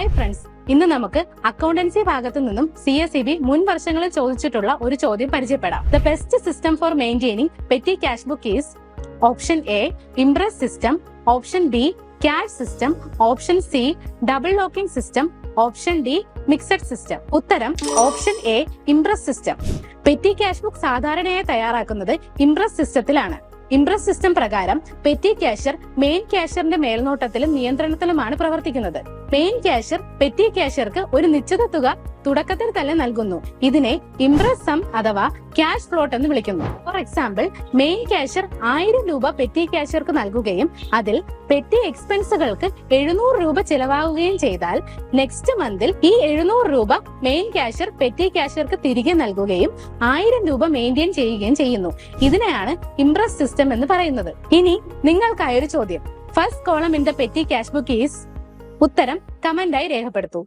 Hi friends ഇന്ന് നമുക്ക് accountancy ഭാഗത്തു നിന്നും സി എസ് ഇ ബി മുൻ വർഷങ്ങളിൽ ചോദിച്ചിട്ടുള്ള ഒരു ചോദ്യം പരിചയപ്പെടാം. The best system for maintaining petty cash book is option A imprest system option B cash system option C double locking system option D mixed system ഉത്തരം option A imprest system petty cash book സാധാരണയായി തയ്യാറാക്കുന്നത് imprest സിസ്റ്റത്തിലാണ് imprest system പ്രകാരം petty cashier main ക്യാഷ്യറിന്റെ മേൽനോട്ടത്തിലും നിയന്ത്രണത്തിലുമാണ് പ്രവർത്തിക്കുന്നത്. Main cashier petty ക്യാഷ്യർക്ക് ഒരു നിശ്ചിത തുക തുടക്കത്തിൽ തന്നെ നൽകുന്നു. ഇതിനെ ഇംപ്രസ് സം അഥവാ ക്യാഷ് ഫ്ലോട്ട് എന്ന് വിളിക്കുന്നു. ഫോർ എക്സാമ്പിൾ മെയിൻ ക്യാഷ്യർ ആയിരം രൂപ പെറ്റി ക്യാഷ്യർക്ക് നൽകുകയും അതിൽ പെറ്റി എക്സ്പെൻസുകൾക്ക് എഴുന്നൂറ് രൂപ ചിലവാകുകയും ചെയ്താൽ നെക്സ്റ്റ് മന്തിൽ ഈ എഴുന്നൂറ് രൂപ മെയിൻ ക്യാഷ്യർ പെറ്റി ക്യാഷ്യർക്ക് തിരികെ നൽകുകയും ആയിരം രൂപ മെയിന്റെയിൻ ചെയ്യുകയും ചെയ്യുന്നു. ഇതിനെയാണ് ഇംപ്രസ് സിസ്റ്റം എന്ന് പറയുന്നത്. ഇനി നിങ്ങൾക്കായൊരു ചോദ്യം. First column in the petty cash book is ഉത്തരം കമന്റായി രേഖപ്പെടുത്തൂ.